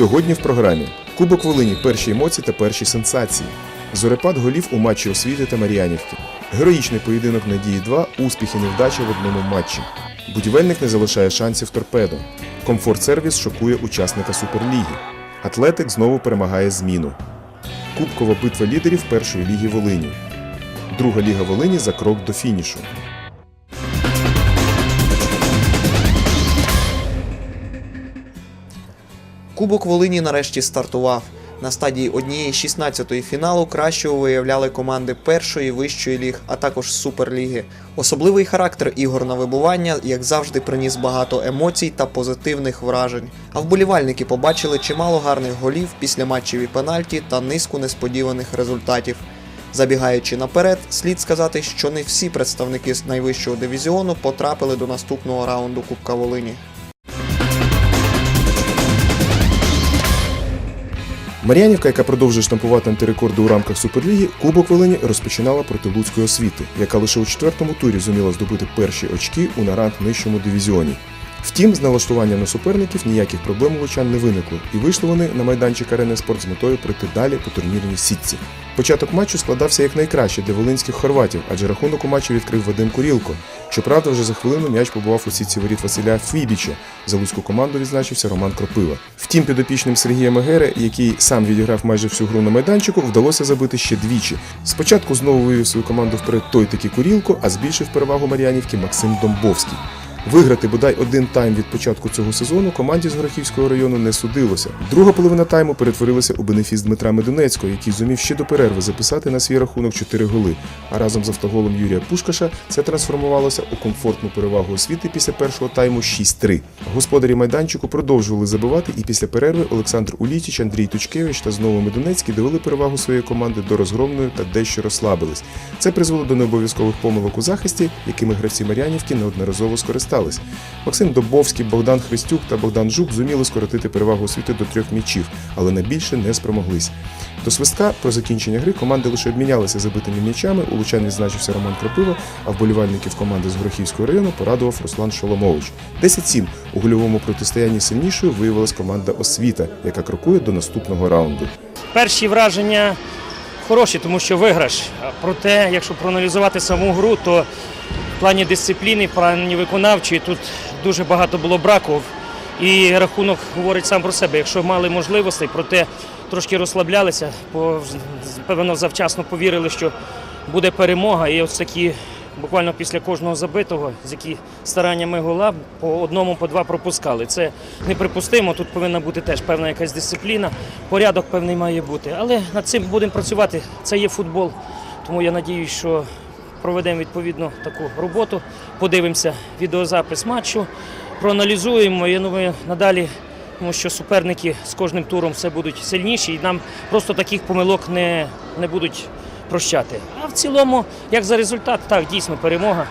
Сьогодні в програмі Кубок Волині перші емоції та перші сенсації. Зорепад голів у матчі освіти та Мар'янівки. Героїчний поєдинок Надії 2, успіх і невдача в одному матчі. Будівельник не залишає шансів торпедо. Комфорт сервіс шокує учасника Суперліги. Атлетик знову перемагає зміну. Кубкова битва лідерів першої ліги Волині. Друга ліга Волині за крок до фінішу. Кубок Волині нарешті стартував. На стадії однієї 16-ї фіналу кращого виявляли команди першої вищої ліг, а також суперліги. Особливий характер ігор на вибування, як завжди, приніс багато емоцій та позитивних вражень. А вболівальники побачили чимало гарних голів після матчів і пенальті та низку несподіваних результатів. Забігаючи наперед, слід сказати, що не всі представники з найвищого дивізіону потрапили до наступного раунду Кубка Волині. Мар'янівка, яка продовжує штампувати антирекорди у рамках Суперліги, Кубок Волині розпочинала проти Луцької освіти, яка лише у четвертому турі зуміла здобути перші очки у наранг нижчому дивізіоні. Втім, з налаштуванням на суперників ніяких проблем у лучан не виникло, і вийшли вони на майданчик арени спорт з метою пройти далі по турнірній сітці. Початок матчу складався як найкраще для волинських хорватів, адже рахунок у матчі відкрив Вадим Курілко. Щоправда, вже за хвилину м'яч побував у сітці воріт Василя Фібіча. За луцьку команду відзначився Роман Кропива. Втім, підопічним Сергія Мегери, який сам відіграв майже всю гру на майданчику, вдалося забити ще двічі. Спочатку знову вивів свою команду вперед той таки Курілко, а збільшив перевагу Мар'янівки Максим Домбовський. Виграти бодай один тайм від початку цього сезону команді з Горохівського району не судилося. Друга половина тайму перетворилася у бенефіс Дмитра Медунецького, який зумів ще до перерви записати на свій рахунок 4 голи. А разом з автоголом Юрія Пушкаша це трансформувалося у комфортну перевагу освіти після першого тайму 6-3. Господарі майданчику продовжували забивати, і після перерви Олександр Улітіч, Андрій Тучкевич та знову Медунецький довели перевагу своєї команди до розгромної та дещо розслабились. Це призвело до необов'язкових помилок у захисті, якими гравці Мар'янівки неодноразово скористалися. Максим Добовський, Богдан Христюк та Богдан Жук зуміли скоротити перевагу освіти до трьох м'ячів, але на більше не спромоглись. До свистка про закінчення гри команди лише обмінялися забитими м'ячами. У Лучан відзначився Роман Кропива, а вболівальників команди з Горохівського району порадував Руслан Шоломович. 10-7 у гольовому протистоянні сильнішою виявилась команда Освіта, яка крокує до наступного раунду. Перші враження хороші, тому що виграш. Проте, якщо проаналізувати саму гру, то плані дисципліни, в плані виконавчої тут дуже багато було браку. І рахунок говорить сам про себе. Якщо мали можливостей, проте трошки розслаблялися, певно завчасно повірили, що буде перемога. І ось такі буквально після кожного забитого, з які стараннями гола по одному, по два пропускали. Це неприпустимо. Тут повинна бути теж певна якась дисципліна, порядок певний має бути. Але над цим будемо працювати. Це є футбол. Тому я надіюсь, що проведемо відповідно таку роботу. Подивимося відеозапис матчу, проаналізуємо. Я думаю, надалі. Тому що суперники з кожним туром все будуть сильніші, і нам просто таких помилок не, не будуть прощати. А в цілому, як за результат, так, дійсно перемога.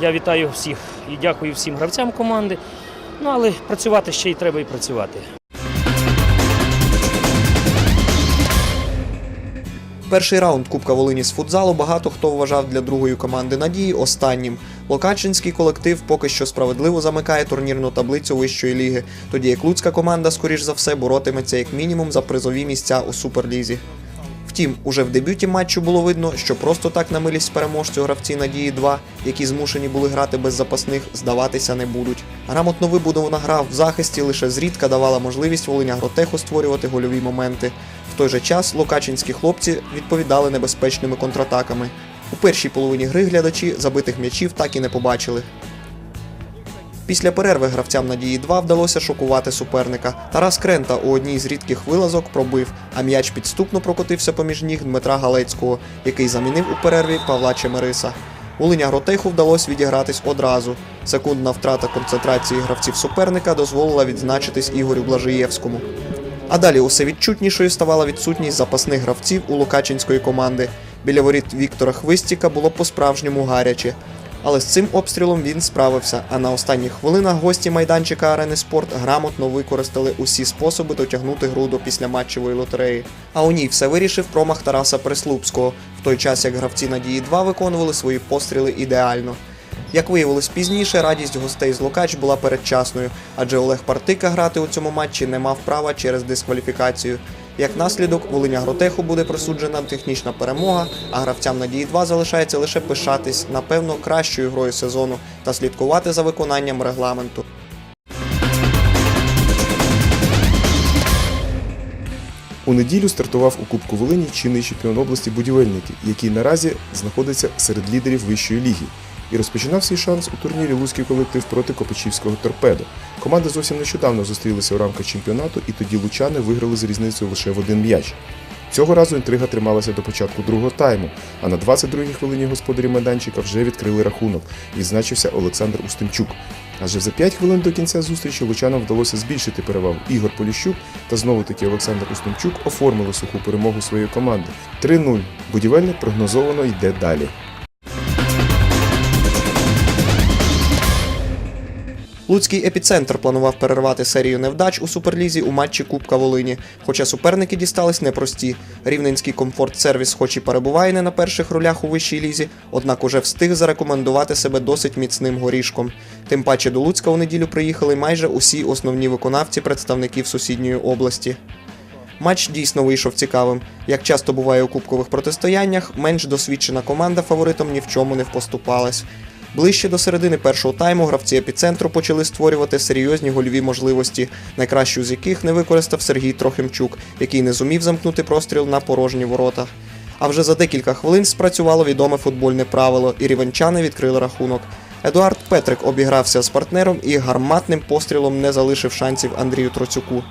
Я вітаю всіх і дякую всім гравцям команди. Ну але працювати ще й треба і працювати. Перший раунд Кубка Волині з футзалу багато хто вважав для другої команди надії останнім. Локачинський колектив поки що справедливо замикає турнірну таблицю вищої ліги, тоді як луцька команда, скоріш за все, боротиметься як мінімум за призові місця у суперлізі. Втім, уже в дебюті матчу було видно, що просто так на милість переможцю гравці Надії 2, які змушені були грати без запасних, здаватися не будуть. Грамотно вибудована гра в захисті лише зрідка давала можливість Волиня Гротеху створювати гольові моменти. В той же час локачинські хлопці відповідали небезпечними контратаками. У першій половині гри глядачі забитих м'ячів так і не побачили. Після перерви гравцям Надії 2 вдалося шокувати суперника. Тарас Крента у одній з рідких вилазок пробив, а м'яч підступно прокотився поміж ніг Дмитра Галецького, який замінив у перерві Павла Чемериса. Улиня Гротеху вдалося відігратись одразу. Секундна втрата концентрації гравців суперника дозволила відзначитись Ігорю Блажиєвському. А далі усе відчутнішою ставала відсутність запасних гравців у Лукачинської команди. Біля воріт Віктора Хвистіка було по-справжньому гаряче. Але з цим обстрілом він справився. А на останніх хвилинах гості майданчика арени спорт грамотно використали усі способи дотягнути гру до післяматчевої лотереї. А у ній все вирішив промах Тараса Прислупського, в той час як гравці Надії 2 виконували свої постріли ідеально. Як виявилось пізніше, радість гостей з Локач була передчасною, адже Олег Партика грати у цьому матчі не мав права через дискваліфікацію. Як наслідок, Волиня Гротеху буде присуджена технічна перемога, а гравцям Надії 2 залишається лише пишатись, напевно, кращою грою сезону та слідкувати за виконанням регламенту. У неділю стартував у Кубку Волині чинний чемпіон області будівельники, який наразі знаходиться серед лідерів вищої ліги. І розпочинав свій шанс у турнірі Луцький колектив проти Копичівського торпедо. Команди зовсім нещодавно зустрілися у рамках чемпіонату, і тоді лучани виграли з різницею лише в один м'яч. Цього разу інтрига трималася до початку другого тайму, а на 22-й хвилині господарі майданчика вже відкрили рахунок. Відзначився Олександр Устимчук. Адже за 5 хвилин до кінця зустрічі лучанам вдалося збільшити перевагу. Ігор Поліщук та знову таки Олександр Устимчук оформили суху перемогу своєї команди. 3-0. Будівельник прогнозовано йде далі. Луцький епіцентр планував перервати серію невдач у суперлізі у матчі Кубка Волині. Хоча суперники дістались непрості. Рівненський комфорт-сервіс, хоч і перебуває не на перших ролях у вищій лізі, однак уже встиг зарекомендувати себе досить міцним горішком. Тим паче до Луцька у неділю приїхали майже усі основні виконавці представників сусідньої області. Матч дійсно вийшов цікавим. Як часто буває у кубкових протистояннях, менш досвідчена команда фаворитом ні в чому не впоступалась. Ближче до середини першого тайму гравці епіцентру почали створювати серйозні гольові можливості, найкращу з яких не використав Сергій Трохимчук, який не зумів замкнути простріл на порожні ворота. А вже за декілька хвилин спрацювало відоме футбольне правило, і рівенчани відкрили рахунок. Едуард Петрик обігрався з партнером і гарматним пострілом не залишив шансів Андрію Троцюку.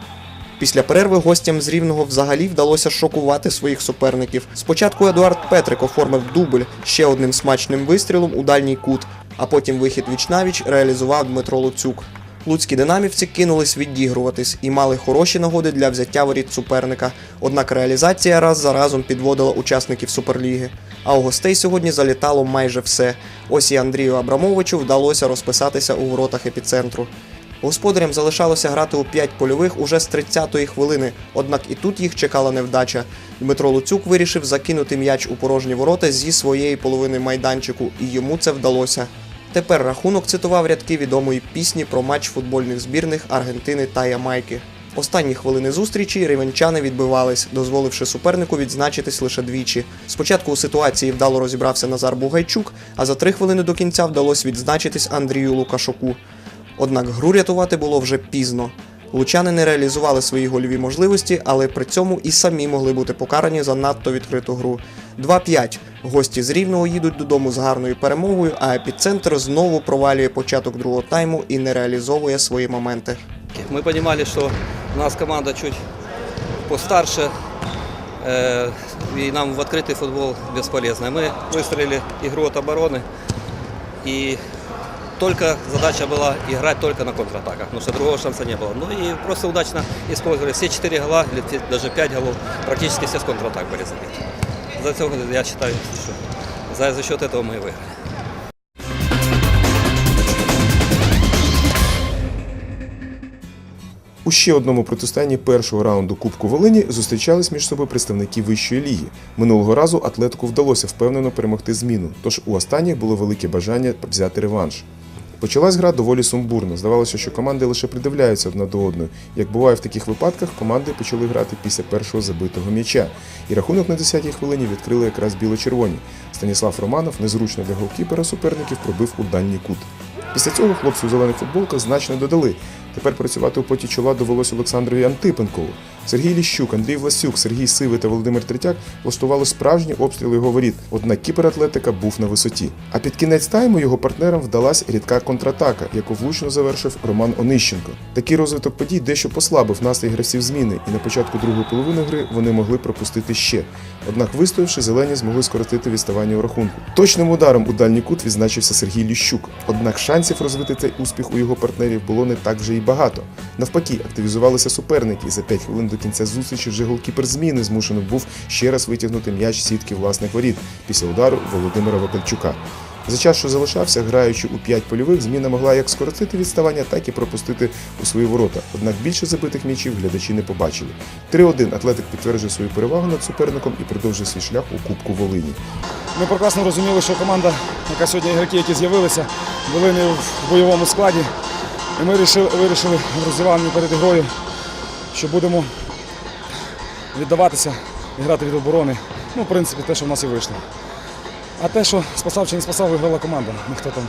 Після перерви гостям з Рівного взагалі вдалося шокувати своїх суперників. Спочатку Едуард Петрик оформив дубль ще одним смачним вистрілом у дальній кут, а потім вихід віч-навіч реалізував Дмитро Луцюк. Луцькі динамівці кинулись відігруватись і мали хороші нагоди для взяття воріт суперника. Однак реалізація раз за разом підводила учасників суперліги. А у гостей сьогодні залітало майже все. Ось і Андрію Абрамовичу вдалося розписатися у воротах епіцентру. Господарям залишалося грати у 5 польових уже з 30-ї хвилини, однак і тут їх чекала невдача. Дмитро Луцюк вирішив закинути м'яч у порожні ворота зі своєї половини майданчику, і йому це вдалося. Тепер рахунок цитував рядки відомої пісні про матч футбольних збірних Аргентини та Ямайки. Останні хвилини зустрічі рівенчани відбивались, дозволивши супернику відзначитись лише двічі. Спочатку у ситуації вдало розібрався Назар Бугайчук, а за три хвилини до кінця вдалося відзначитись Андрію Лукашуку. Однак гру рятувати було вже пізно. Лучани не реалізували свої гольові можливості, але при цьому і самі могли бути покарані за надто відкриту гру. 2-5. Гості з Рівного їдуть додому з гарною перемогою, а епіцентр знову провалює початок другого тайму і не реалізовує свої моменти. Мы понимали, что у нас команда чуть постарше, э, и нам в открытый футбол бесполезно. Мы выстроили игру от обороны, и только задача была играть только на контратаках, потому что другого шанса не было. Ну и просто удачно использовали все 4 гола, или те- даже 5 голов, практически все с контратак были забиты. За это, я считаю, что за, за счет этого мы и выиграли. У ще одному протистоянні першого раунду Кубку Волині зустрічались між собою представники вищої ліги. Минулого разу атлетику вдалося впевнено перемогти зміну, тож у останніх було велике бажання взяти реванш. Почалась гра доволі сумбурно. Здавалося, що команди лише придивляються одна до одної. Як буває в таких випадках, команди почали грати після першого забитого м'яча. І рахунок на 10-й хвилині відкрили якраз біло-червоні. Станіслав Романов незручно для голкіпера суперників пробив у дальній кут. Після цього хлопці у зелених футболках значно додали. Тепер працювати у поті чола довелось Олександрові Антипенкову. Сергій Ліщук, Андрій Власюк, Сергій Сивий та Володимир Третяк влаштували справжні обстріли його воріт, однак кіпер атлетика був на висоті. А під кінець тайму його партнерам вдалась рідка контратака, яку влучно завершив Роман Онищенко. Такий розвиток подій дещо послабив настрій гравців зміни, і на початку другої половини гри вони могли пропустити ще. Однак, вистоявши, зелені змогли скоротити відставання у рахунку. Точним ударом у дальній кут відзначився Сергій Ліщук. Однак шансів розвити цей успіх у його партнерів було не так вже й багато. Навпаки, активізувалися суперники, за 5 хвилин до кінця зустрічі вже голкіпер зміни змушений був ще раз витягнути м'яч сітки власних воріт після удару Володимира Вакальчука. За час, що залишався, граючи у 5 польових, зміна могла як скоротити відставання, так і пропустити у свої ворота. Однак більше забитих м'ячів глядачі не побачили. 3-1 атлетик підтверджує свою перевагу над суперником і продовжує свій шлях у Кубку Волині. Ми прекрасно розуміли, що команда, яка сьогодні ігроки, які з'явилися, були не в бойовому складі. І ми вирішили, вирішили роздівальні перед грою, що будемо віддаватися і грати від оборони. Ну, в принципі, те, що в нас і вийшло. А те, що спасав чи не спасав, виграла команда. Ніхто там.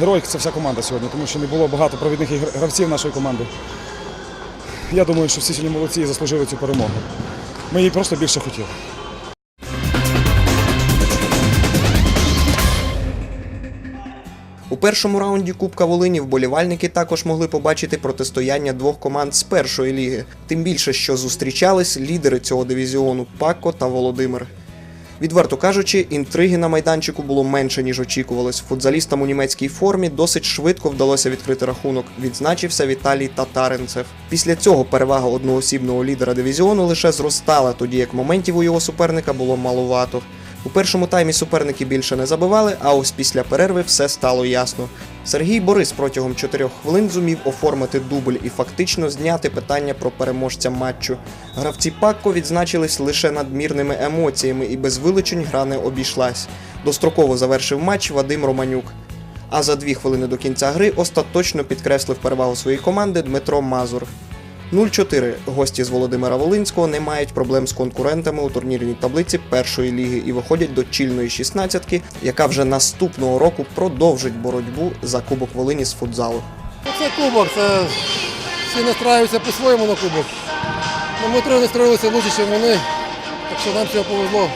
Герой це вся команда сьогодні, тому що не було багато провідних гравців нашої команди. Я думаю, що всі сьогодні молодці і заслужили цю перемогу. Ми її просто більше хотіли. У першому раунді Кубка Волині вболівальники також могли побачити протистояння двох команд з першої ліги. Тим більше, що зустрічались лідери цього дивізіону Пако та Володимир. Відверто кажучи, інтриги на майданчику було менше, ніж очікувалось. Футзалістам у німецькій формі досить швидко вдалося відкрити рахунок. Відзначився Віталій Татаринцев. Після цього перевага одноосібного лідера дивізіону лише зростала, тоді як моментів у його суперника було малувато. У першому таймі суперники більше не забивали, а ось після перерви все стало ясно. Сергій Борис протягом чотирьох хвилин зумів оформити дубль і фактично зняти питання про переможця матчу. Гравці Пакко відзначились лише надмірними емоціями і без вилучень гра не обійшлась. Достроково завершив матч Вадим Романюк. А за дві хвилини до кінця гри остаточно підкреслив перевагу своєї команди Дмитро Мазур. 0-4 гості з Володимира Волинського не мають проблем з конкурентами у турнірній таблиці першої ліги і виходять до чільної шістнадцятки, яка вже наступного року продовжить боротьбу за Кубок Волині з футзалу. Ну, Це кубок, це всі настраюються по-своєму на кубок. Ну, ми трохи настроїлися лучше, ніж вони, так що нам цього повезло.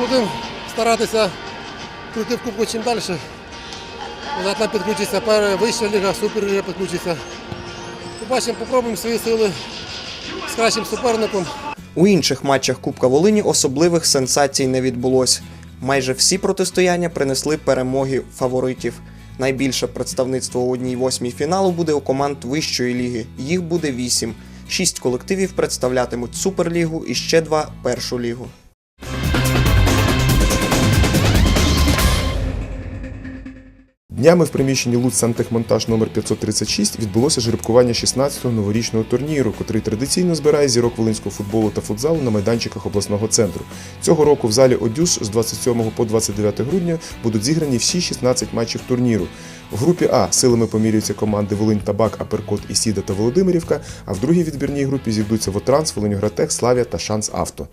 Будемо старатися пройти в кубку чим далі. Назад нам підключиться вища ліга, суперліга підключиться. Побачимо, попробуємо свої сили з кращим суперником. У інших матчах Кубка Волині особливих сенсацій не відбулось. Майже всі протистояння принесли перемоги фаворитів. Найбільше представництво у одній восьмій фіналу буде у команд вищої ліги. Їх буде вісім. Шість колективів представлятимуть Суперлігу і ще два першу лігу. Днями в приміщенні Луц Сантехмонтаж номер 536 відбулося жеребкування 16-го новорічного турніру, котрий традиційно збирає зірок волинського футболу та футзалу на майданчиках обласного центру. Цього року в залі Одюш з 27 по 29 грудня будуть зіграні всі 16 матчів турніру. В групі А силами помірюються команди Волинь Табак, Аперкот, Ісіда та Володимирівка, а в другій відбірній групі зійдуться Вотранс, Волиньогратех, Славія та Шанс Авто.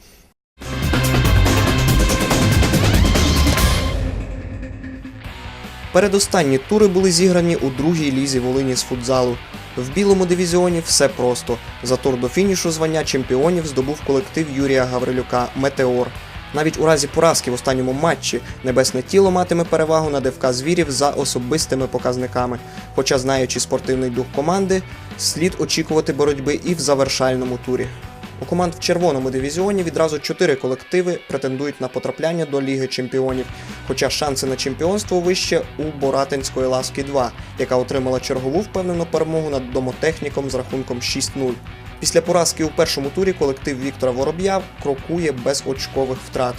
Передостанні тури були зіграні у другій лізі Волині з футзалу. В білому дивізіоні все просто. За тур до фінішу звання чемпіонів здобув колектив Юрія Гаврилюка Метеор. Навіть у разі поразки в останньому матчі небесне тіло матиме перевагу над ФК звірів за особистими показниками. Хоча, знаючи спортивний дух команди, слід очікувати боротьби і в завершальному турі. У команд в червоному дивізіоні відразу чотири колективи претендують на потрапляння до Ліги Чемпіонів, хоча шанси на чемпіонство вище у Боратинської ласки 2, яка отримала чергову впевнену перемогу над домотехніком з рахунком 6-0. Після поразки у першому турі колектив Віктора Вороб'я крокує без очкових втрат.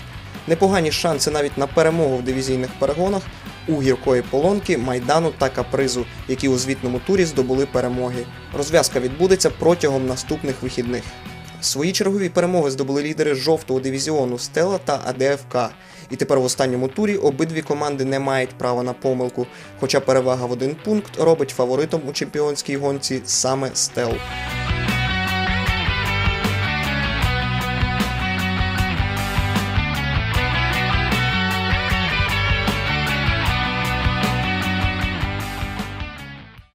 Непогані шанси навіть на перемогу в дивізійних перегонах у гіркої полонки, майдану та капризу, які у звітному турі здобули перемоги. Розв'язка відбудеться протягом наступних вихідних. Свої чергові перемоги здобули лідери жовтого дивізіону Стела та АДФК. І тепер в останньому турі обидві команди не мають права на помилку, хоча перевага в один пункт робить фаворитом у чемпіонській гонці саме Стел.